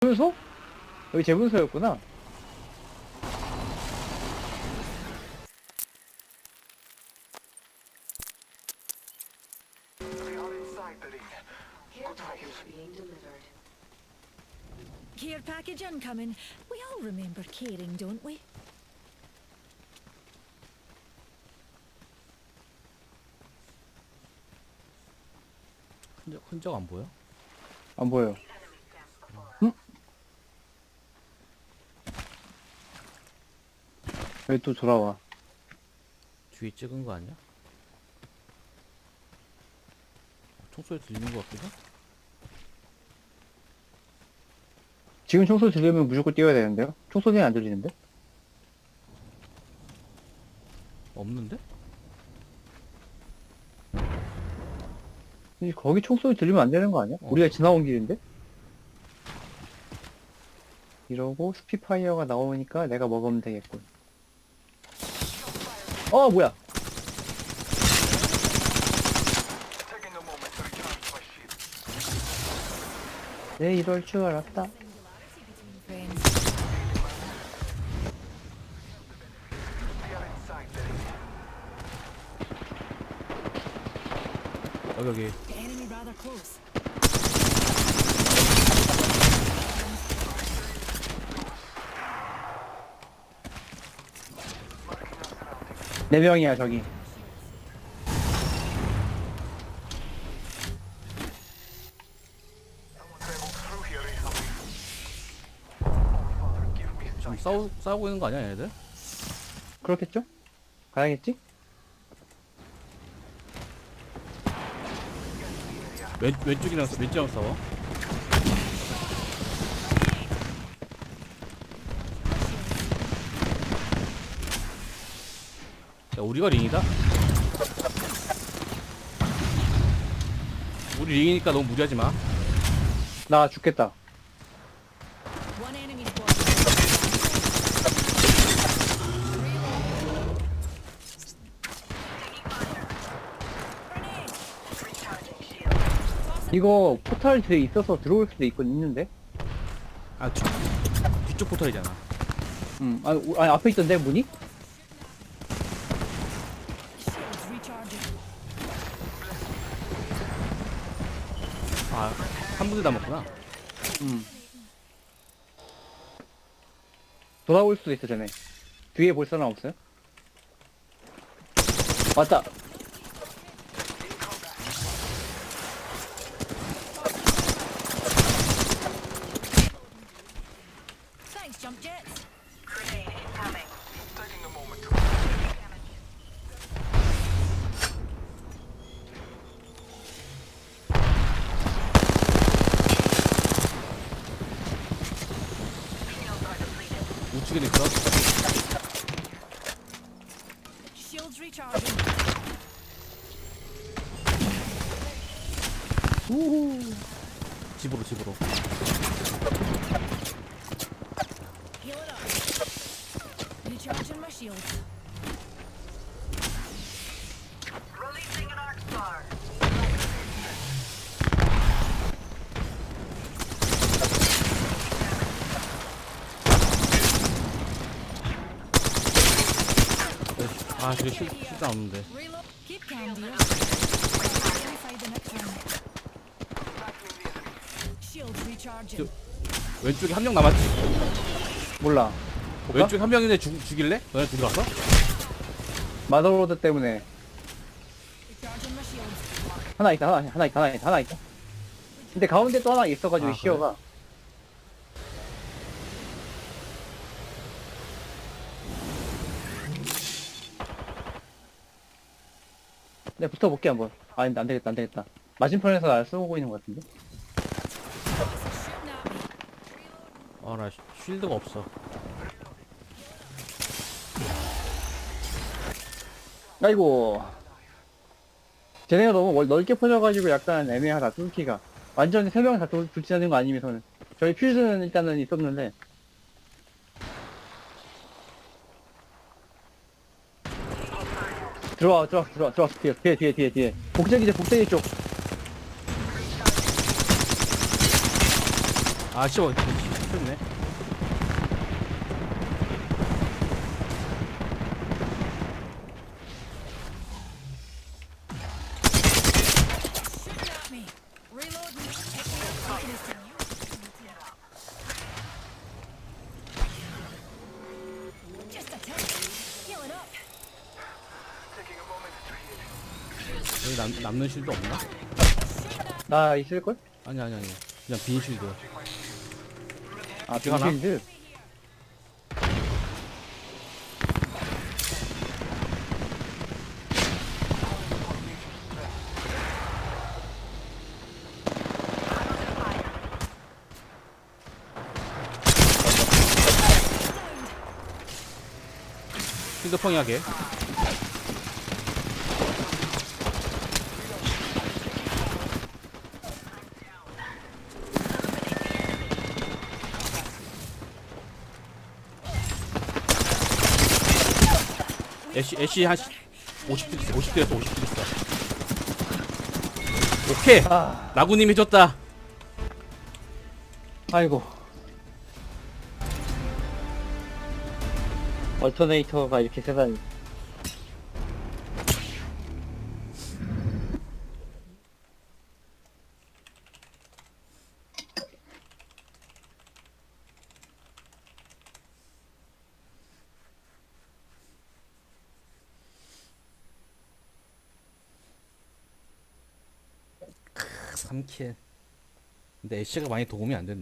분소? 여기 재분소였구나. being delivered. Care package incoming. We all remember caring, don't we? 흔적, 흔적 안 보여? 안 보여. 왜 또 돌아와? 뒤에 찍은 거 아니야? 총소리 들리는 거 같기도? 지금 총소리 들리면 무조건 뛰어야 되는데요? 총소리는 안 들리는데? 없는데? 근데 거기 총소리 들리면 안 되는 거 아니야? 어. 우리가 지나온 길인데? 이러고 스피파이어가 나오니까 내가 먹으면 되겠군. 어, 뭐야? 네, 이럴 줄 알았다. Friends. 여기 여기 네 명이야, 저기. 지금 싸우, 싸우고 있는 거 아니야 얘네들? 그렇겠죠? 가야겠지? 왼, 왼쪽이랑 왼쪽이랑 싸워 우리가 링이다? 우리 링이니까 너무 무리하지 마 나 죽겠다. One enemy squad. 이거 포탈 뒤에 있어서 들어올 수도 있건 있는데? 아 뒤, 뒤쪽 포털이잖아 음, 우- 아니, 앞에 있던데, 문이? Shields recharging. 아한 분대 남았구나 음. 돌아올 수도 있어, 쟤네. 뒤에 볼 사람 없어요? 맞다. 우측에 있어 Shields recharging. 집으로 집으로 Heal it up. Recharging my shields. Releasing an arc star. 아 저기 실, 실드 없는데 Inside the next round. Shields recharging. 왼쪽에 한 명 남았지 몰라. 볼까? 왼쪽에 한 명인데 죽, 죽일래? 너네 둘이 갔어? 마더로드 때문에. 하나 있다, 하나, 하나 있다, 하나 있다, 하나 있다. 근데 가운데 또 하나 있어가지고, 아, 시어가. 네, 붙어볼게, 한번. 아, 안 되겠다, 안 되겠다. 맞은편에서 날 쏘고 있는 것 같은데? Me. 아나 쉴드가 없어 아이고. 쟤네가 너무 멀- 넓게 퍼져가지고 약간 애매하다, 뚫기가. 완전히 세 명다 불치하는 거 아니면서는. 저희 퓨즈는 일단은 있었는데. 들어와, 들어와, 들어와, 들어와, 뒤에, 뒤에, 뒤에, 뒤에, 뒤에. 복제기제, 복제기 쪽. 아 씨발 씹혔네. 여기 남, 남는 실드 없나? 나 있을걸? 아니 아니 아니. 그냥 빈 실드. 아, 이거 하나? 빈필드. 실드 펑이하게. 애쉬 애쉬 한 50딜 있어 50딜 했어 50딜 있어 오케이 아, 라구님 해줬다 아이고. 얼터네이터가 이렇게 세다니. 3킬 근데 애쉬가 많이 도움이 안 됐네